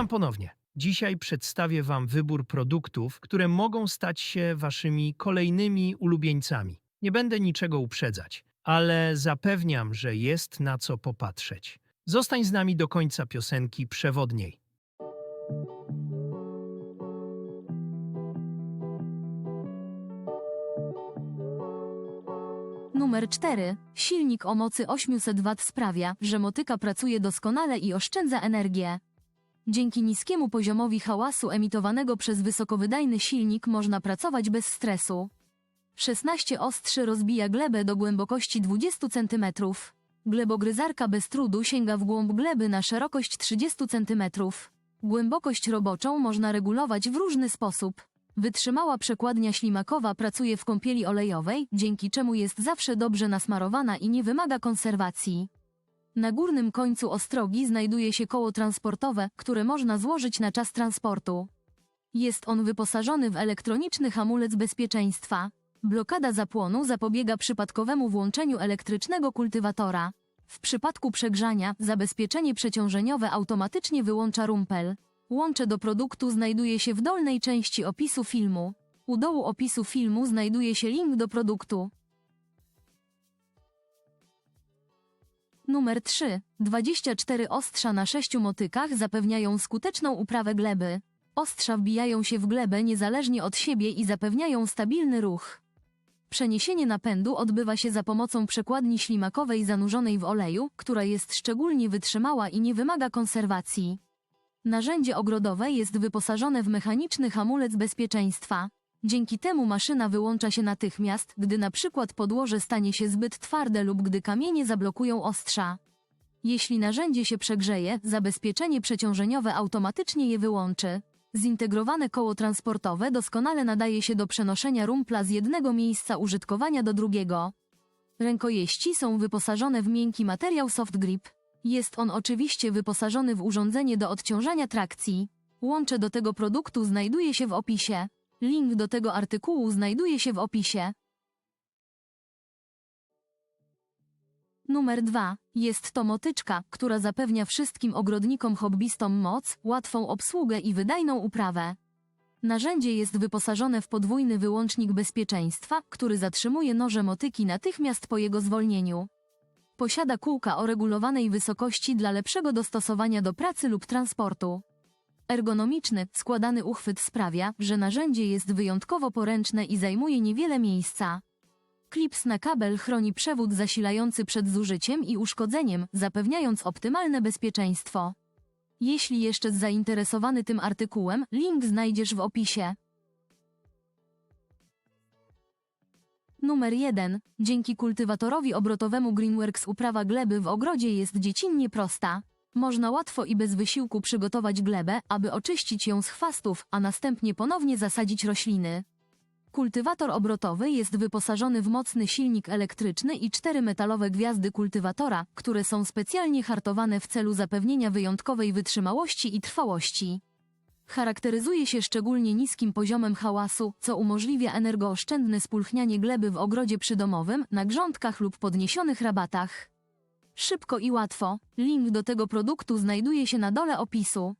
Witam ponownie. Dzisiaj przedstawię Wam wybór produktów, które mogą stać się Waszymi kolejnymi ulubieńcami. Nie będę niczego uprzedzać, ale zapewniam, że jest na co popatrzeć. Zostań z nami do końca piosenki przewodniej. Numer 4. Silnik o mocy 800 W sprawia, że motyka pracuje doskonale i oszczędza energię. Dzięki niskiemu poziomowi hałasu emitowanego przez wysokowydajny silnik można pracować bez stresu. 16 ostrzy rozbija glebę do głębokości 20 cm. Glebogryzarka bez trudu sięga w głąb gleby na szerokość 30 cm. Głębokość roboczą można regulować w różny sposób. Wytrzymała przekładnia ślimakowa pracuje w kąpieli olejowej, dzięki czemu jest zawsze dobrze nasmarowana i nie wymaga konserwacji. Na górnym końcu ostrogi znajduje się koło transportowe, które można złożyć na czas transportu. Jest on wyposażony w elektroniczny hamulec bezpieczeństwa. Blokada zapłonu zapobiega przypadkowemu włączeniu elektrycznego kultywatora. W przypadku przegrzania zabezpieczenie przeciążeniowe automatycznie wyłącza rumpel. Łącze do produktu znajduje się w dolnej części opisu filmu. U dołu opisu filmu znajduje się link do produktu. Numer 3. 24 ostrza na 6 motykach zapewniają skuteczną uprawę gleby. Ostrza wbijają się w glebę niezależnie od siebie i zapewniają stabilny ruch. Przeniesienie napędu odbywa się za pomocą przekładni ślimakowej zanurzonej w oleju, która jest szczególnie wytrzymała i nie wymaga konserwacji. Narzędzie ogrodowe jest wyposażone w mechaniczny hamulec bezpieczeństwa. Dzięki temu maszyna wyłącza się natychmiast, gdy na przykład podłoże stanie się zbyt twarde lub gdy kamienie zablokują ostrza. Jeśli narzędzie się przegrzeje, zabezpieczenie przeciążeniowe automatycznie je wyłączy. Zintegrowane koło transportowe doskonale nadaje się do przenoszenia rumpla z jednego miejsca użytkowania do drugiego. Rękojeści są wyposażone w miękki materiał soft grip. Jest on oczywiście wyposażony w urządzenie do odciążania trakcji. Łącze do tego produktu znajduje się w opisie. Link do tego artykułu znajduje się w opisie. Numer 2. Jest to motyczka, która zapewnia wszystkim ogrodnikom hobbystom moc, łatwą obsługę i wydajną uprawę. Narzędzie jest wyposażone w podwójny wyłącznik bezpieczeństwa, który zatrzymuje noże motyki natychmiast po jego zwolnieniu. Posiada kółka o regulowanej wysokości dla lepszego dostosowania do pracy lub transportu. Ergonomiczny, składany uchwyt sprawia, że narzędzie jest wyjątkowo poręczne i zajmuje niewiele miejsca. Klips na kabel chroni przewód zasilający przed zużyciem i uszkodzeniem, zapewniając optymalne bezpieczeństwo. Jeśli jeszcze zainteresowany tym artykułem, link znajdziesz w opisie. Numer 1. Dzięki kultywatorowi obrotowemu Greenworks uprawa gleby w ogrodzie jest dziecinnie prosta. Można łatwo i bez wysiłku przygotować glebę, aby oczyścić ją z chwastów, a następnie ponownie zasadzić rośliny. Kultywator obrotowy jest wyposażony w mocny silnik elektryczny i cztery metalowe gwiazdy kultywatora, które są specjalnie hartowane w celu zapewnienia wyjątkowej wytrzymałości i trwałości. Charakteryzuje się szczególnie niskim poziomem hałasu, co umożliwia energooszczędne spulchnianie gleby w ogrodzie przydomowym, na grządkach lub podniesionych rabatach. Szybko i łatwo. Link do tego produktu znajduje się na dole opisu.